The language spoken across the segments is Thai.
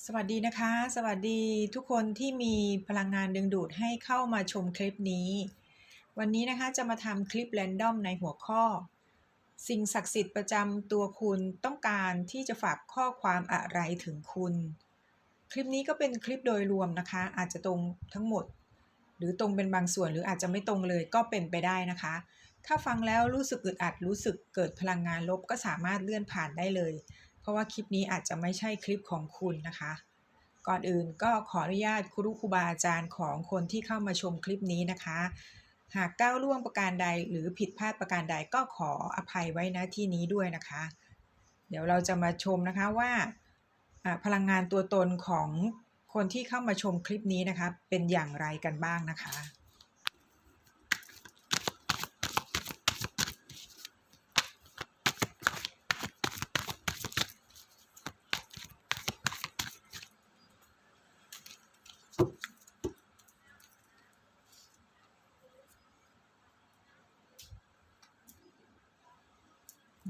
สวัสดีนะคะ สวัสดีทุกคนที่มีพลังงานดึงดูดให้เข้ามาชมคลิปนี้ วันนี้นะคะจะมาทำคลิปแรนดอมในหัวข้อ สิ่งศักดิ์สิทธิ์ประจำตัวคุณต้องการที่จะฝากข้อความอะไรถึงคุณ คลิปนี้ก็เป็นคลิปโดยรวมนะคะ อาจจะตรงทั้งหมด หรือตรงเป็นบางส่วนหรืออาจจะไม่ตรงเลยก็เป็นไปได้นะคะ ถ้าฟังแล้วรู้สึกอึดอัดรู้สึกเกิดพลังงานลบก็สามารถเลื่อนผ่านได้เลย เพราะว่าคลิปนี้อาจจะไม่ใช่คลิปของคุณนะคะ ก่อนอื่นก็ขออนุญาตครูครูบาอาจารย์ของคนที่เข้ามาชมคลิปนี้นะคะ หากก้าวล่วงประการใดหรือผิดพลาดประการใดก็ขออภัยไว้ณที่นี้ด้วยนะคะ เดี๋ยวเราจะมาชมนะคะว่าพลังงานตัวตนของคนที่เข้ามาชมคลิปนี้นะคะ เป็นอย่างไรกันบ้างนะคะ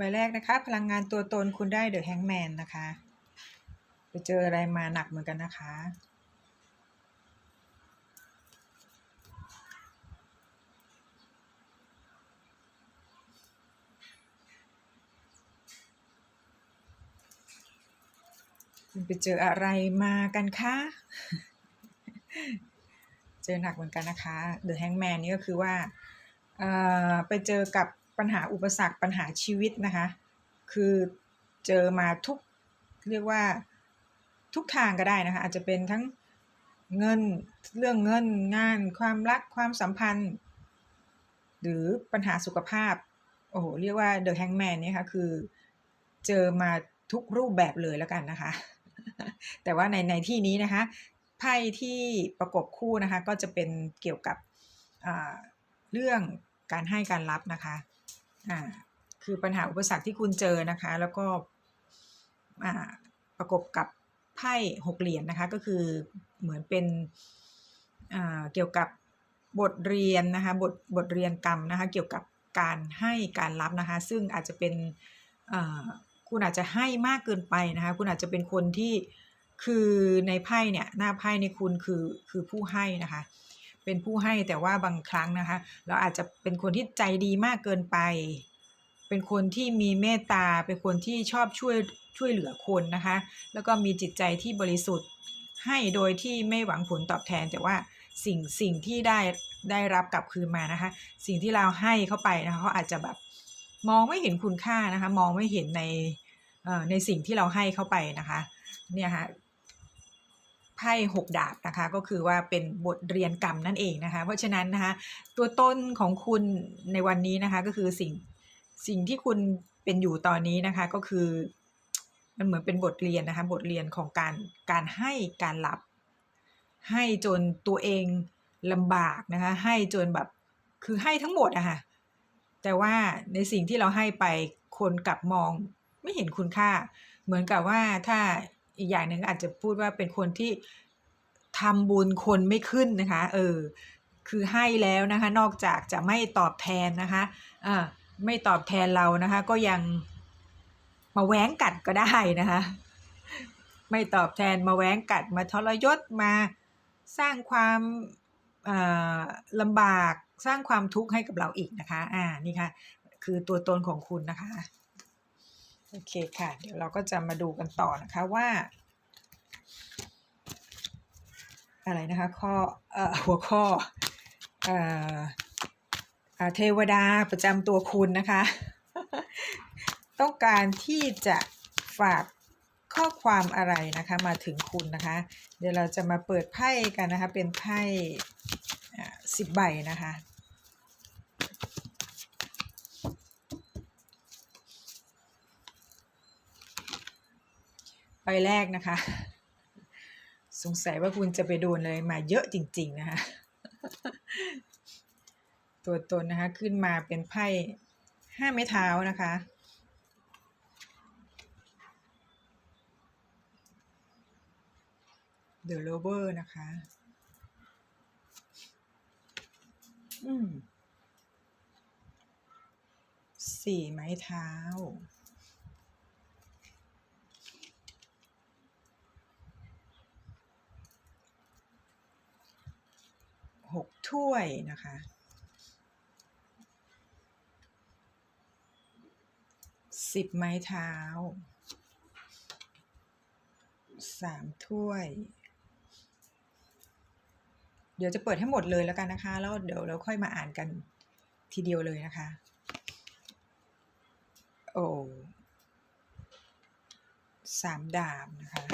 บแรกนะคะ พลังงานตัวตนคุณได้เดอะแฮงแมนนะคะ ไปเจออะไรมาหนักเหมือนกันนะคะ คุณไปเจออะไรมากันคะ เจอหนักเหมือนกันนะคะ The Hangman นี่ก็คือว่าไปเจอกับ ปัญหาอุปสรรคปัญหาชีวิตนะคะ คือเจอมาทุกเรียกว่าทุกทางก็ได้นะคะ อาจจะเป็นทั้งเงินเรื่องเงินงาน ความรักความสัมพันธ์ หรือปัญหาสุขภาพ โอ้โห เรียกว่า The Hangman เนี่ยค่ะคือเจอมาทุกรูปแบบเลยแล้วกันนะคะ แต่ว่าในในที่นี้นะคะไพ่ที่ประกบคู่นะคะก็จะเป็นเกี่ยวกับเรื่องการให้การรับนะคะ อ่าคือปัญหาอุปสรรคที่คุณเจอนะคะ แล้วก็อ่าประกบกับไพ่หกเหรียญนะคะ ก็คือเหมือนเป็นอ่าเกี่ยวกับบทเรียนนะคะบทบทเรียนกรรมนะคะเกี่ยวกับการให้การรับนะคะ ซึ่งอาจจะเป็นคุณอาจจะให้มากเกินไปนะคะ คุณอาจจะเป็นคนที่คือในไพ่เนี่ยหน้าไพ่ในคุณคือคือผู้ให้นะคะ เป็นผู้ให้แต่ว่าบางครั้งนะคะ เราอาจจะเป็นคนที่ใจดีมากเกินไป เป็นคนที่มีเมตตา เป็นคนที่ชอบช่วยช่วยเหลือคนนะคะ แล้วก็มีจิตใจที่บริสุทธิ์ ให้โดยที่ไม่หวังผลตอบแทน แต่ว่าสิ่งสิ่งที่ได้ได้รับกลับคืนมานะคะ สิ่งที่เราให้เข้าไปนะคะเขาอาจจะแบบมองไม่เห็นคุณค่านะคะ มองไม่เห็นในเอ่อในสิ่งที่เราให้เข้าไปนะคะ เนี่ยค่ะ ไพ่หกดาบนะคะ ก็คือว่าเป็นบทเรียนกรรมนั่นเองนะคะ เพราะฉะนั้นนะคะตัวต้นของคุณในวันนี้นะคะก็คือสิ่งสิ่งที่คุณเป็นอยู่ตอนนี้นะคะก็คือ มันเหมือนเป็นบทเรียนนะคะ บทเรียนของการการให้การรับ ให้จนตัวเองลำบากนะคะ ให้จนแบบคือให้ทั้งหมดอะค่ะแต่ว่าในสิ่งที่เราให้ไปคนกลับมองไม่เห็นคุณค่า เหมือนกับว่าถ้า อีกอย่างหนึ่งอาจจะพูดว่าเป็นคนที่ทำบุญคนไม่ขึ้นนะคะ เออ คือให้แล้วนะคะ นอกจากจะไม่ตอบแทนนะคะอ่าไม่ตอบแทนเรานะคะ ก็ยังมาแหวงกัดก็ได้นะคะ ไม่ตอบแทนมาแหวงกัดมาทรยศมาสร้างความอ่าลำบากสร้างความทุกข์ให้กับเราอีกนะคะ อ่า นี่ค่ะ คือตัวตนของคุณนะคะ โอเคค่ะ เดี๋ยวเราก็จะมาดูกันต่อนะคะว่า อะไรนะคะข้ออหัวข้อเอ่อเทวดาประจำตัวคุณนะคะ ต้องการที่จะฝากข้อความอะไรนะคะมาถึงคุณนะคะ เดี๋ยวเราจะมาเปิดไพ่กันนะคะ เป็นไพ่สิบใบนะคะ ใบแรกนะคะ สงสัยว่าคุณจะไปโดนเลยมาเยอะจริง ๆ นะคะ ตัวตนนะคะ ขึ้นมาเป็นไพ่ห้าไม้เท้านะคะ The Lover นะคะ อืมสี่ไม้เท้า หกถ้วยนะคะ สิบไม้เท้า สามถ้วย เดี๋ยวจะเปิดให้หมดเลยแล้วกันนะคะ แล้วเดี๋ยวเราค่อยมาอ่านกันทีเดียวเลยนะคะ โอ้สามดาบนะคะ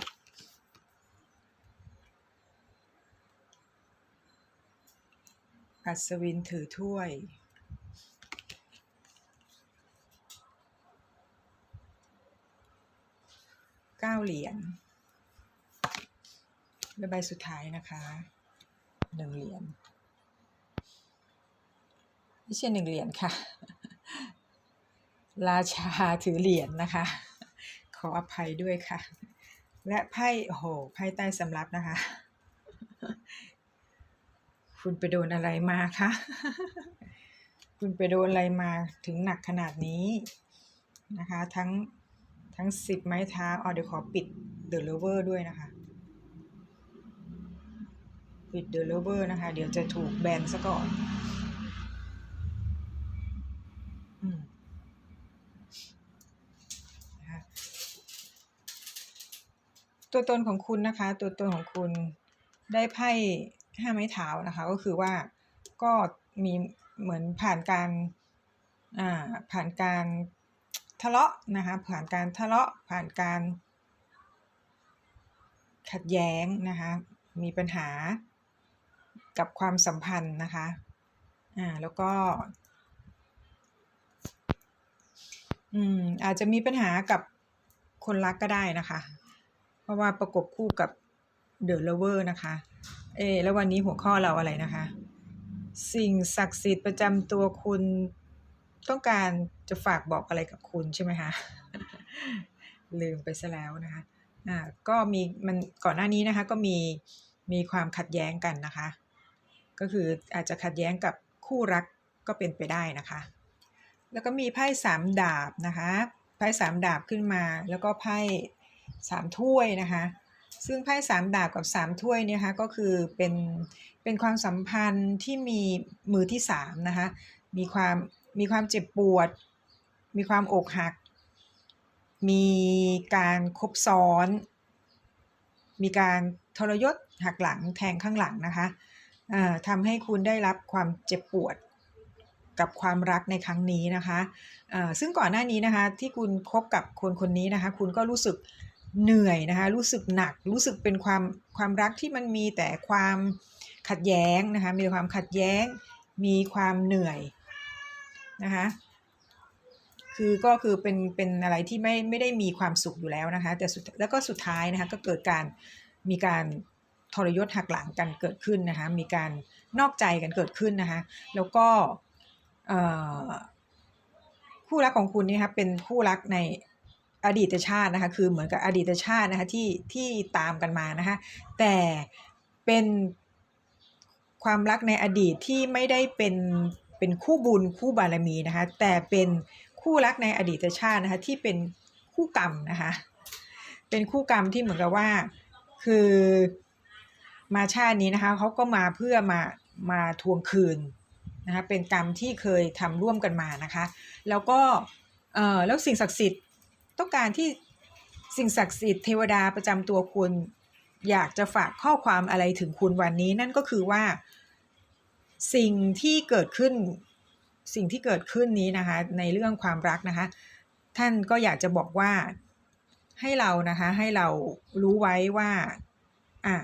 อัศวินถือถ้วย เก้าเหรียญและใบสุดท้ายนะคะหนึ่งเหรียญไม่ใช่หนึ่งเหรียญค่ะ ราชาถือเหรียญนะคะ ขออภัยด้วยค่ะ และไพ่โอ้โหไพ่ใต้สำรับนะคะ คุณไปโดนอะไรมาคะ คุณไปโดนอะไรมาถึงหนักขนาดนี้นะคะ ทั้งทั้งสิบไม้เท้าเอาเดี๋ยวขอปิด The Lover ด้วยนะคะ ปิด The Lover นะคะ เดี๋ยวจะถูกแบนซะก่อนตัวตนของคุณนะคะ ตัวตนของคุณได้ไพ่ ห้าไม้เท้านะคะ ก็คือว่าก็มีเหมือนผ่านการอ่าผ่านการทะเลาะนะคะ ผ่านการทะเลาะผ่านการขัดแย้งนะคะ มีปัญหากับความสัมพันธ์นะคะอ่าแล้วก็อืมอาจจะมีปัญหากับคนรักก็ได้นะคะ เพราะว่าประกบคู่กับ The Lover นะคะ เอ แล้ววันนี้หัวข้อเราอะไรนะคะ สิ่งศักดิ์สิทธิ์ประจำตัวคุณต้องการจะฝากบอกอะไรกับคุณใช่ไหมคะ ลืมไปซะแล้วนะคะ อ่า ก็มีมันก่อนหน้านี้นะคะ ก็มีมีความขัดแย้งกันนะคะ ก็คืออาจจะขัดแย้งกับคู่รักก็เป็นไปได้นะคะ แล้วก็มีไพ่สามดาบนะคะ ไพ่สามดาบขึ้นมา แล้วก็ไพ่สามถ้วยนะคะ ซึ่งไพ่สามดาบกับสามถ้วยเนี่ยคะก็คือเป็นเป็นความสัมพันธ์ที่มีมือที่สามนะคะมีความมีความเจ็บปวด มีความอกหัก มีการคบซ้อน มีการทรยศหักหลังแทงข้างหลังนะคะทำให้คุณได้รับความเจ็บปวดกับความรักในครั้งนี้นะคะ ซึ่งก่อนหน้านี้นะคะที่คุณคบกับคนคนนี้นะคะ คุณก็รู้สึก เหนื่อยนะคะ รู้สึกหนัก รู้สึกเป็นความความรักที่มันมีแต่ความขัดแย้งนะคะ มีความขัดแย้ง มีความเหนื่อยนะคะ คือก็คือเป็นเป็นอะไรที่ไม่ไม่ได้มีความสุขอยู่แล้วนะคะ แต่สุดแล้วก็สุดท้ายนะคะก็เกิดการมีการทรยศหักหลังกันเกิดขึ้นนะคะ มีการนอกใจกันเกิดขึ้นนะคะ แล้วก็คู่รักของคุณนี่ครับเป็นคู่รักใน อดีตชาตินะคะคือเหมือนกับอดีตชาตินะคะที่ที่ตามกันมานะคะแต่เป็นความรักในอดีตที่ไม่ได้เป็นเป็นคู่บุญคู่บารมีนะคะแต่เป็นคู่รักในอดีตชาตินะคะที่เป็นคู่กรรมนะคะเป็นคู่กรรมที่เหมือนกับว่าคือมาชาตินี้นะคะเขาก็มาเพื่อมามาทวงคืนนะคะเป็นกรรมที่เคยทำร่วมกันมานะคะ แล้วก็เออแล้วสิ่งศักดิ์สิทธิ์ ต้องการที่สิ่งศักดิ์สิทธิ์เทวดาประจำตัวคุณ อยากจะฝากข้อความอะไรถึงคุณวันนี้นั่นก็คือว่า สิ่งที่เกิดขึ้น สิ่งที่เกิดขึ้นนี้นะคะ ในเรื่องความรักนะคะ ท่านก็อยากจะบอกว่าให้เรานะคะ ให้เรารู้ไว้ว่าอ่า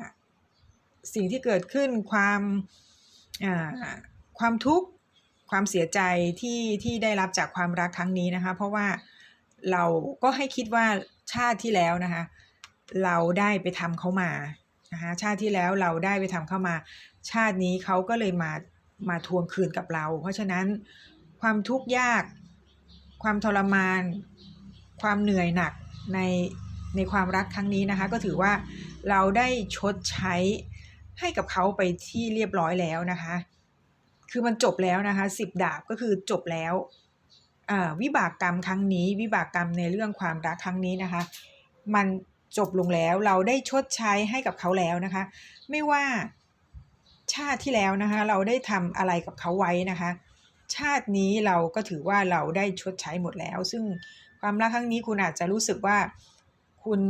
สิ่งที่เกิดขึ้นความอ่าความทุกข์ความเสียใจที่ที่ได้รับจากความรักครั้งนี้นะคะ เพราะว่า เราก็ให้คิดว่าชาติที่แล้วนะคะ เราได้ไปทำเขามานะคะชาติที่แล้วเราได้ไปทำเข้ามา ชาตินี้เขาก็เลยมามาทวงคืนกับเรา เพราะฉะนั้นความทุกข์ยาก ความทรมาน ความเหนื่อยหนักในในความรักครั้งนี้นะคะ ก็ถือว่าเราได้ชดใช้ให้กับเขาไปที่เรียบร้อยแล้วนะคะ คือมันจบแล้วนะคะสิบดาบก็คือจบแล้ว วิบากกรรมครั้งนี้ วิบากกรรมในเรื่องความรักครั้งนี้นะคะ มันจบลงแล้วเราได้ชดใช้ให้กับเขาแล้วนะคะ ไม่ว่าชาติที่แล้วนะคะ เราได้ทำอะไรกับเขาไว้นะคะ ชาตินี้เราก็ถือว่าเราได้ชดใช้หมดแล้ว ซึ่งความรักครั้งนี้คุณอาจจะรู้สึกว่าคุณ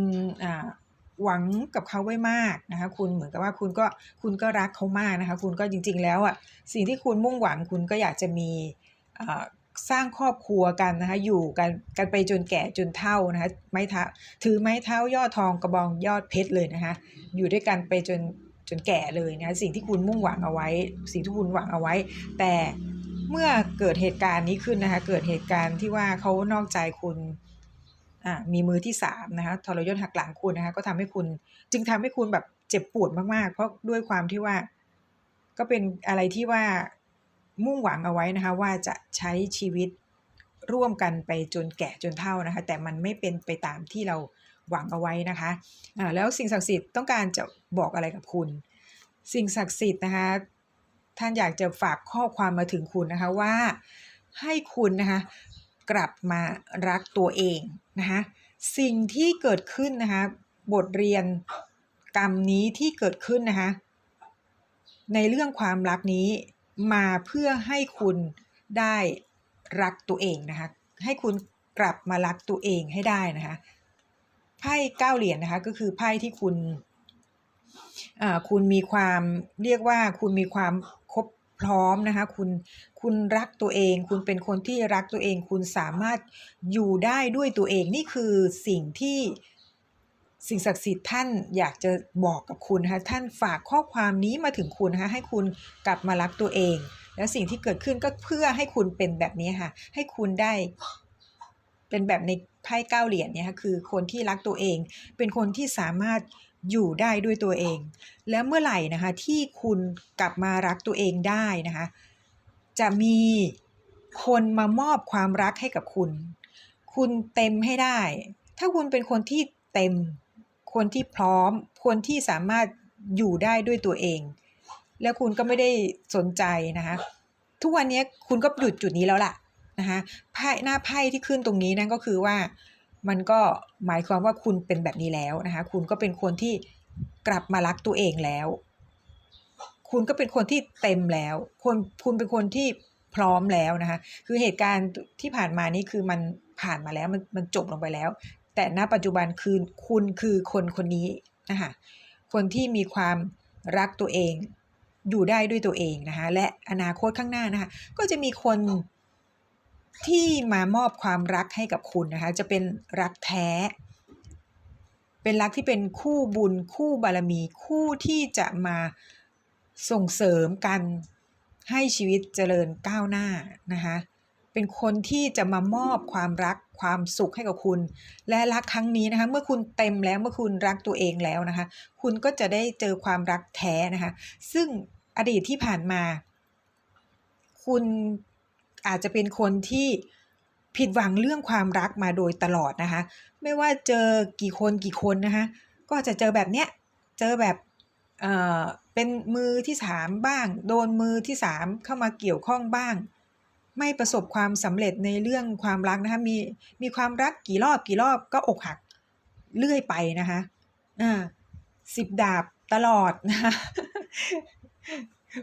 หวังกับเขาไว้มากนะคะ คุณเหมือนกับว่าคุณก็คุณก็รักเขามากนะคะ คุณก็จริง ๆ แล้วอะสิ่งที่คุณมุ่งหวังคุณก็อยากจะมี สร้างครอบครัวกันนะคะอยู่กันกันไปจนแก่จนเท่านะคะไม้เท้าถือไม้เท้ายอดทองกระบองยอดเพชรเลยนะคะอยู่ด้วยกันไปจนจนแก่เลยนะสิ่งที่คุณมุ่งหวังเอาไว้ สิ่งที่คุณหวังเอาไว้ แต่เมื่อเกิดเหตุการณ์นี้ขึ้นนะคะเกิดเหตุการณ์ที่ว่าเขานอกใจคุณมีมือที่สามนะคะทรยศหักหลังคุณนะคะก็ทำให้คุณจึงทำให้คุณแบบเจ็บปวดมากๆ เพราะด้วยความที่ว่า ก็เป็นอะไรที่ว่า มุ่งหวังเอาไว้นะคะว่าจะใช้ชีวิตร่วมกันไปจนแก่จนเท่านะคะ แต่มันไม่เป็นไปตามที่เราหวังเอาไว้นะคะะแล้วสิ่งศักดิ์สิทธิ์ต้องการจะบอกอะไรกับคุณ สิ่งศักดิ์สิทธิ์นะคะ ท่านอยากจะฝากข้อความมาถึงคุณนะคะว่าให้คุณนะคะกลับมารักตัวเองนะคะสิ่งที่เกิดขึ้นนะคะบทเรียนกรรมนี้ที่เกิดขึ้นนะคะในเรื่องความรักนี้ มาเพื่อให้คุณได้รักตัวเองนะคะ ให้คุณกลับมารักตัวเองให้ได้นะคะไพ่เก้าเหรียญนะคะ ก็คือไพ่ที่คุณคุณมีความเรียกว่าคุณมีความครบพร้อมนะคะคุณคุณรักตัวเอง คุณเป็นคนที่รักตัวเอง คุณสามารถอยู่ได้ด้วยตัวเองนี่คือสิ่งที่ สิ่งศักดิ์สิทธิ์ท่านอยากจะบอกกับคุณนะคะท่านฝากข้อความนี้มาถึงคุณนะคะให้คุณกลับมารักตัวเอง แล้วสิ่งที่เกิดขึ้นก็เพื่อให้คุณเป็นแบบนี้ค่ะ ให้คุณได้เป็นแบบในไพ่เก้าเหรียญเนี่ยค่ะคือคนที่รักตัวเอง เป็นคนที่สามารถอยู่ได้ด้วยตัวเอง แล้วเมื่อไหร่นะคะที่คุณกลับมารักตัวเองได้นะคะ จะมีคนมามอบความรักให้กับคุณ คุณเต็มให้ได้ ถ้าคุณเป็นคนที่เต็ม คนที่พร้อม คนที่สามารถอยู่ได้ด้วยตัวเอง แล้วคุณก็ไม่ได้สนใจนะคะทุกวันนี้คุณก็หยุดจุดนี้แล้วล่ะนะคะไพ่หน้าไพ่ที่ขึ้นตรงนี้นั่นก็คือว่ามันก็หมายความว่าคุณเป็นแบบนี้แล้วนะคะคุณก็เป็นคนที่กลับมารักตัวเองแล้ว คุณก็เป็นคนที่เต็มแล้วคนคุณเป็นคนที่พร้อมแล้วนะคะคือเหตุการณ์ที่ผ่านมานี่คือมันผ่านมาแล้วมันมันจบลงไปแล้ว แต่ณปัจจุบันคือคุณคือคนคนนี้นะคะคนที่มีความรักตัวเองอยู่ได้ด้วยตัวเองนะคะและอนาคตข้างหน้านะคะก็จะมีคนที่มามอบความรักให้กับคุณนะคะจะเป็นรักแท้ เป็นรักที่เป็นคู่บุญคู่บารมีคู่ที่จะมาส่งเสริมกันให้ชีวิตเจริญก้าวหน้านะคะเป็นคนที่จะมามอบความรัก ความสุขให้กับคุณ และรักครั้งนี้นะคะ เมื่อคุณเต็มแล้วเมื่อคุณรักตัวเองแล้วนะคะ คุณก็จะได้เจอความรักแท้นะคะ ซึ่งอดีตที่ผ่านมา คุณอาจจะเป็นคนที่ผิดหวังเรื่องความรักมาโดยตลอดนะคะ ไม่ว่าเจอกี่คนกี่คนนะคะก็จะเจอแบบเนี้ยเจอแบบเอ่อเป็นมือที่สามบ้าง โดนมือที่สามเข้ามาเกี่ยวข้องบ้าง ไม่ประสบความสำเร็จในเรื่องความรักนะคะมีมีความรักกี่รอบกี่รอบก็อกหักเรื่อยไปนะคะอ่าสิบดาบตลอดนะคะ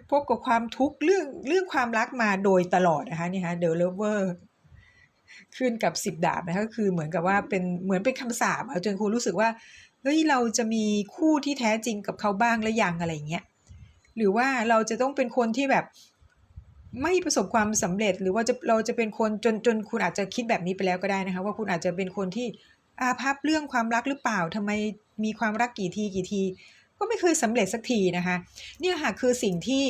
พบกับความทุกข์เรื่องเรื่องความรักมาโดยตลอดนะคะนี่คะเดลเลเวอร์ขึ้นกับสิบดาบนะคะก็คือเหมือนกับว่าเป็นเหมือนเป็นคำสาปเอาจนคุณรู้สึกว่าเฮ้ยเราจะมีคู่ที่แท้จริงกับเขาบ้างหรือยังอะไรเงี้ยหรือว่าเราจะต้องเป็นคนที่แบบ ไม่ประสบความสำเร็จ หรือว่าจะเราจะเป็นคนจนจนคุณอาจจะคิดแบบนี้ไปแล้วก็ได้นะคะ ว่าคุณอาจจะเป็นคนที่อาภัพเรื่องความรักหรือเปล่าทำไมมีความรักกี่ทีกี่ที ก็ไม่เคยสำเร็จสักทีนะคะ เนี่ยค่ะคือสิ่งที่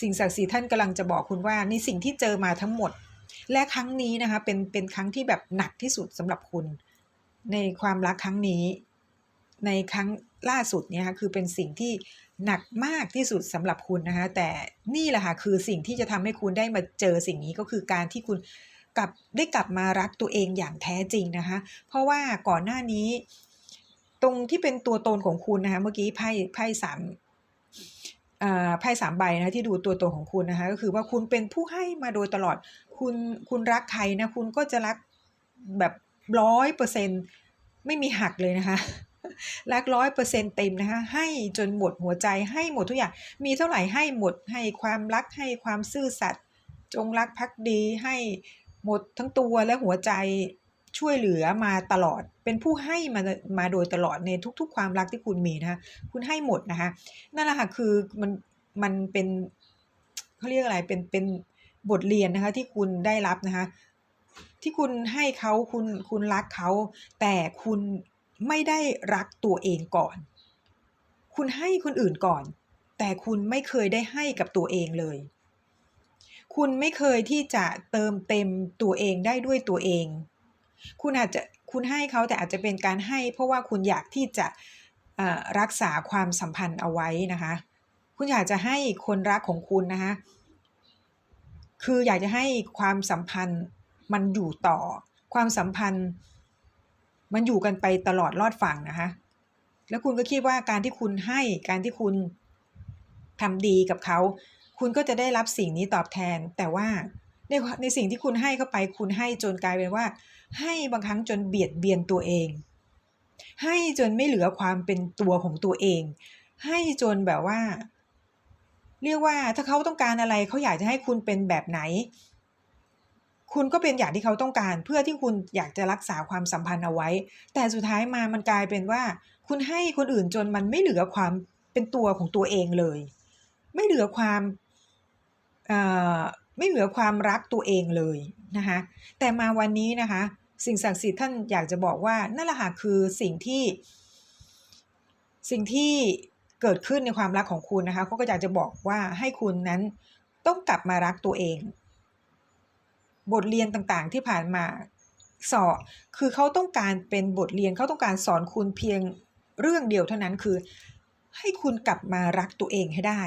สิ่งศักดิ์สิทธิ์ท่านกำลังจะบอกคุณว่าในสิ่งที่เจอมาทั้งหมด และครั้งนี้นะคะเป็นเป็นครั้งที่แบบหนักที่สุดสำหรับคุณ ในความรักครั้งนี้ ในครั้งล่าสุดเนี่ยค่ะคือเป็นสิ่งที่ หนักมากที่สุดสำหรับคุณนะคะ แต่นี่แหละค่ะคือสิ่งที่จะทำให้คุณได้มาเจอสิ่งนี้ก็คือการที่คุณกลับได้กลับมารักตัวเองอย่างแท้จริงนะคะ เพราะว่าก่อนหน้านี้ ตรงที่เป็นตัวตนของคุณนะคะ เมื่อกี้ไพ่ไพ่สามไพ่สามใบนะที่ดูตัวตนของคุณนะคะ ก็คือว่าคุณเป็นผู้ให้มาโดยตลอดคุณคุณรักใครนะ คุณก็จะรักแบบร้อยเปอร์เซ็นไม่มีหักเลยนะคะ รักร้อยเปอร์เซ็นต์เต็มนะคะ ให้จนหมดหัวใจให้หมดทุกอย่าง มีเท่าไหร่ให้หมดให้ความรักให้ความซื่อสัตย์จงรักภักดีให้หมดทั้งตัวและหัวใจช่วยเหลือมาตลอด เป็นผู้ให้มามาโดยตลอดในทุก ๆ ความรักที่คุณมีนะคะคุณให้หมดนะคะนั่นแหละค่ะคือมันมันเป็นเขาเรียกอะไรเป็นเป็นบทเรียนนะคะที่คุณได้รับนะคะที่คุณให้เขาคุณคุณรักเขา แต่คุณ ไม่ได้รักตัวเองก่อน คุณให้คนอื่นก่อน แต่คุณไม่เคยได้ให้กับตัวเองเลย คุณไม่เคยที่จะเติมเต็มตัวเองได้ด้วยตัวเอง คุณอาจจะคุณให้เขาแต่อาจจะเป็นการให้ เพราะว่าคุณอยากที่จะรักษาความสัมพันธ์เอาไว้นะคะ คุณอยากจะให้คนรักของคุณนะคะคืออยากจะให้ความสัมพันธ์มันอยู่ต่อ ความสัมพันธ์ มันอยู่กันไปตลอดรอดฝั่งนะคะ แล้วคุณก็คิดว่าการที่คุณให้การที่คุณทำดีกับเขา คุณก็จะได้รับสิ่งนี้ตอบแทน แต่ว่าในในสิ่งที่คุณให้เข้าไปคุณให้จนกลายเป็นว่า ให้บางครั้งจนเบียดเบียนตัวเอง ให้จนไม่เหลือความเป็นตัวของตัวเอง ให้จนแบบว่า เรียกว่าถ้าเขาต้องการอะไรเขาอยากจะให้คุณเป็นแบบไหน คุณก็เป็นอย่างที่เขาต้องการ เพื่อที่คุณอยากจะรักษาความสัมพันธ์เอาไว้ แต่สุดท้ายมามันกลายเป็นว่า คุณให้คนอื่นจนมันไม่เหลือความเป็นตัวของตัวเองเลย ไม่เหลือความไม่เหลือความรักตัวเองเลยนะคะแต่มาวันนี้นะคะ สิ่งศักดิ์สิทธิ์ท่านอยากจะบอกว่านั่นแหละค่ะคือสิ่งที่ สิ่งที่เกิดขึ้นในความรักของคุณนะคะเขาก็อยากจะบอกว่าให้คุณนั้นต้องกลับมารักตัวเอง บทเรียนต่างๆที่ผ่านมาสอคือเขาต้องการเป็นบทเรียนเขาต้องการสอนคุณเพียงเรื่องเดียวเท่านั้นคือ ให้คุณกลับมารักตัวเองให้ได้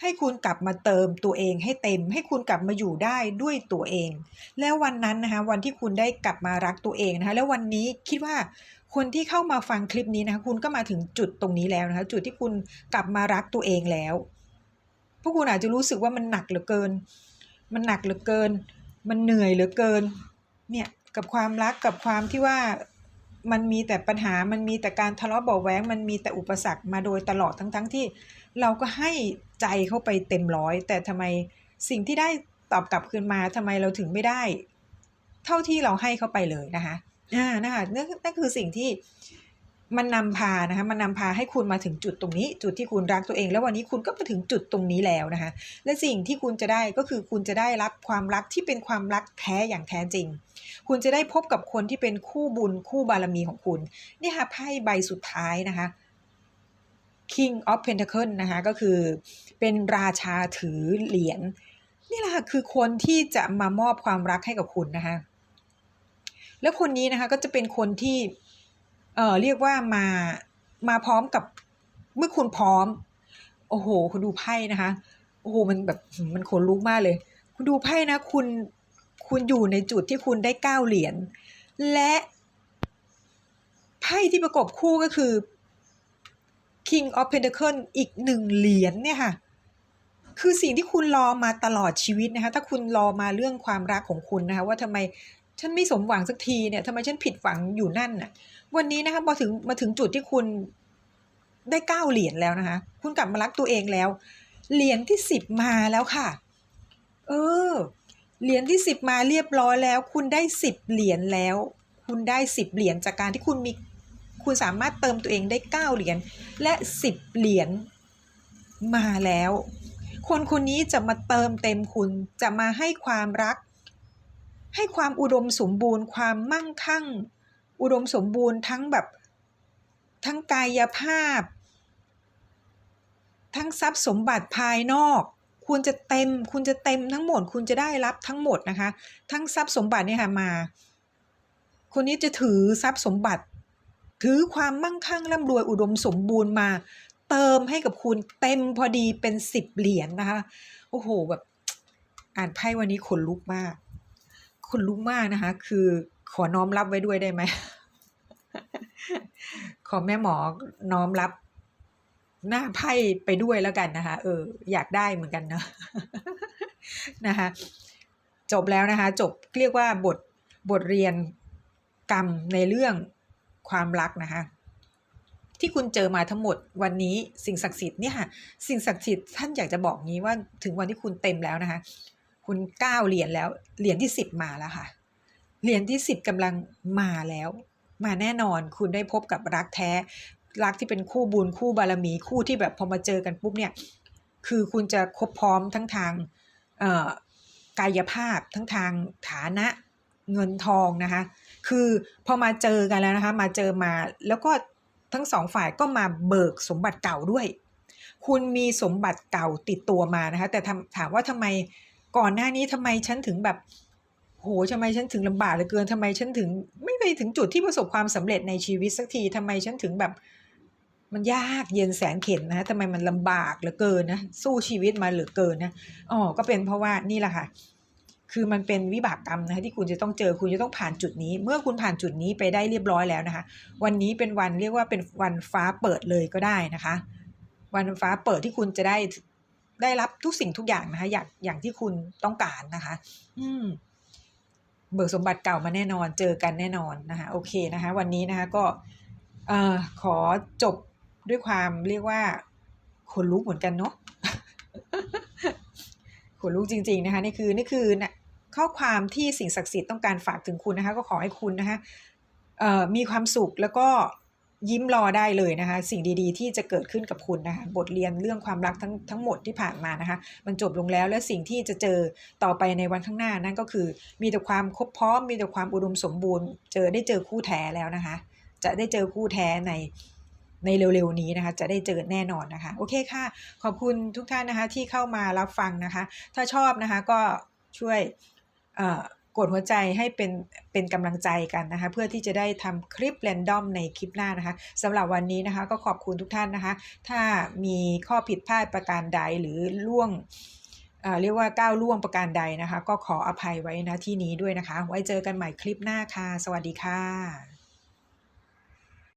ให้คุณกลับมาเติมตัวเองให้เต็ม ให้คุณกลับมาอยู่ได้ด้วยตัวเอง แล้ววันนั้นนะคะวันที่คุณได้กลับมารักตัวเองนะคะแล้ววันนี้คิดว่าคนที่เข้ามาฟังคลิปนี้นะคะคุณก็มาถึงจุดตรงนี้แล้วนะคะจุดที่คุณกลับมารักตัวเองแล้วพวกคุณอาจจะรู้สึกว่ามันหนักเหลือเกิน มันหนักเหลือเกิน มันเหนื่อยเหลือเกิน เนี่ยกับความรักกับความที่ว่ามันมีแต่ปัญหา มันมีแต่การทะเลาะเบาแหวงมันมีแต่อุปสรรคมาโดยตลอดทั้งๆทที่ เราก็ให้ใจเข้าไปเต็มร้อย แต่ทำไมสิ่งที่ได้ตอบกลับคืนมาทำไมเราถึงไม่ได้ เท่าที่เราให้เข้าไปเลยนะคะอ่านะคะนั่นคือสิ่งที่ มันนำพานะคะมันนำพาให้คุณมาถึงจุดตรงนี้ จุดที่คุณรักตัวเอง แล้ววันนี้คุณก็มาถึงจุดตรงนี้แล้วนะคะและสิ่งที่คุณจะได้ก็คือคุณจะได้รับความรักที่เป็นความรักแท้อย่างแท้จริง คุณจะได้พบกับคนที่เป็นคู่บุญคู่บารมีของคุณนี่ค่ะไพ่ใบสุดท้ายนะคะ King of Pentacle นะคะก็คือเป็นราชาถือเหรียญนี่แหละค่ะคือคนที่จะมามอบความรักให้กับคุณนะคะ แล้วคนนี้นะคะก็จะเป็นคนที่ เออเรียกว่ามามาพร้อมกับเมื่อคุณพร้อม โอ้โห คุณดูไพ่นะคะ โอ้โหมันแบบมันขนลุกมากเลย คุณดูไพ่นะ คุณคุณอยู่ในจุดที่คุณได้เก้าเหรียญและไพ่ที่ประกบคู่ก็คือ King of Pentacle อีกหนึ่งเหรียญเนี่ยค่ะ คือสิ่งที่คุณรอมาตลอดชีวิตนะคะ ถ้าคุณรอมาเรื่องความรักของคุณนะคะ ว่าทำไมฉันไม่สมหวังสักทีเนี่ยทำไมฉันผิดหวังอยู่นั่นน่ะ วันนี้นะคะพอถึงมาถึงจุดที่คุณได้เก้าเหรียญแล้วนะคะ คุณกลับมารักตัวเองแล้ว เหรียญที่สิบมาแล้วค่ะ เออ เหรียญที่สิบมาเรียบร้อยแล้ว คุณได้สิบเหรียญแล้ว คุณได้สิบเหรียญจากการที่คุณมี คุณสามารถเติมตัวเองได้เก้าเหรียญและสิบเหรียญมาแล้ว คนคนนี้จะมาเติมเต็มคุณ จะมาให้ความรัก ให้ความอุดมสมบูรณ์ ความมั่งคั่ง อุดมสมบูรณ์ทั้งแบบทั้งกายภาพ ทั้งทรัพย์สมบัติภายนอก คุณจะเต็มคุณจะเต็มทั้งหมด คุณจะได้รับทั้งหมดนะคะ ทั้งทรัพย์สมบัติเนี่ยค่ะมาคนนี้จะถือทรัพย์สมบัติ ถือความมั่งคั่งร่ำรวยอุดมสมบูรณ์มา เติมให้กับคุณเต็มพอดีเป็นสิบเหรียญนนะคะโอ้โหแบบ อ่านไพ่วันนี้ขนลุกมากขนลุกมากนะคะ คือ ขอน้อมรับไว้ด้วยได้ไหม ขอแม่หมอน้อมรับหน้าไพ่ไปด้วยแล้วกันนะคะ เออ อยากได้เหมือนกันเนาะนะคะ จบแล้วนะคะ จบเรียกว่าบทบทเรียนกรรมในเรื่องความรักนะคะ ที่คุณเจอมาทั้งหมดวันนี้สิ่งศักดิ์สิทธิ์เนี่ยค่ะ สิ่งศักดิ์สิทธิ์ท่านอยากจะบอกงี้ว่าถึงวันที่คุณเต็มแล้วนะคะ คุณเก้าเหรียญแล้วเหรียญที่สิบมาแล้วค่ะ เหรียญที่สิบกำลังมาแล้ว มาแน่นอนคุณได้พบกับรักแท้ รักที่เป็นคู่บุญคู่บารมีคู่ที่แบบพอมาเจอกันปุ๊บเนี่ย คือคุณจะครบพร้อมทั้งทางกายภาพทั้งทางฐานะเงินทองนะคะ คือพอมาเจอกันแล้วนะคะ มาเจอมาแล้วก็ทั้งสองฝ่ายก็มาเบิกสมบัติเก่าด้วย คุณมีสมบัติเก่าติดตัวมานะคะ แต่ถามว่าทำไมก่อนหน้านี้ทำไมฉันถึงแบบ โหทำไมฉันถึงลำบากเหลือเกินทำไมฉันถึง ไม่ไปถึงจุดที่ประสบความสำเร็จในชีวิตสักทีทำไมฉันถึงแบบ มันยากเย็นแสนเข็ญนะทำไมมันลำบากเหลือเกินนะสู้ชีวิตมาเหลือเกินนะอ๋อก็เป็นเพราะว่านี่แหละค่ะ คือมันเป็นวิบากกรรมนะคะที่คุณจะต้องเจอคุณจะต้องผ่านจุดนี้ เมื่อคุณผ่านจุดนี้ไปได้เรียบร้อยแล้วนะคะ วันนี้เป็นวันเรียกว่าเป็นวันฟ้าเปิดเลยก็ได้นะคะ วันฟ้าเปิดที่คุณจะได้ได้รับทุกสิ่งทุกอย่างนะคะ อย่างอย่างที่คุณต้องการนะคะ อืม เบิกสมบัติเก่ามาแน่นอน เจอกันแน่นอนนะคะโอเคนะคะวันนี้นะคะก็เอ่อขอจบด้วยความเรียกว่าขนลุกเหมือนกันเนาะขนลุกจริง ๆนะคะนี่คือนี่คือนะข้อความที่สิ่งศักดิ์สิทธิ์ต้องการฝากถึงคุณนะคะ ก็ขอให้คุณนะคะเอ่อมีความสุขแล้วก็ ยิ้มรอได้เลยนะคะ สิ่งดีๆ ที่จะเกิดขึ้นกับคุณนะคะ บทเรียนเรื่องความรักทั้งทั้งหมดที่ผ่านมานะคะ มันจบลงแล้วและสิ่งที่จะเจอต่อไปในวันข้างหน้านั่นก็คือ มีแต่ความครบพร้อม มีแต่ความอุดมสมบูรณ์ เจอได้เจอคู่แท้แล้วนะคะ จะได้เจอคู่แท้ในในเร็วๆนี้นะคะจะได้เจอแน่นอนนะคะโอเคค่ะ ขอบคุณทุกท่านนะคะที่เข้ามารับฟังนะคะ ถ้าชอบนะคะก็ช่วยเอ่อ กดหัวใจให้เป็นเป็นกำลังใจกันนะคะ เพื่อที่จะได้ทำคลิปแรนดอมในคลิปหน้านะคะสำหรับวันนี้นะคะก็ขอบคุณทุกท่านนะคะ ถ้ามีข้อผิดพลาดประการใดหรือล่วงเอ่อเรียกว่าก้าวล่วงประการใดนะคะ ก็ขออภัยไว้นะที่นี้ด้วยนะคะ ไว้เจอกันใหม่คลิปหน้าค่ะ สวัสดีค่ะ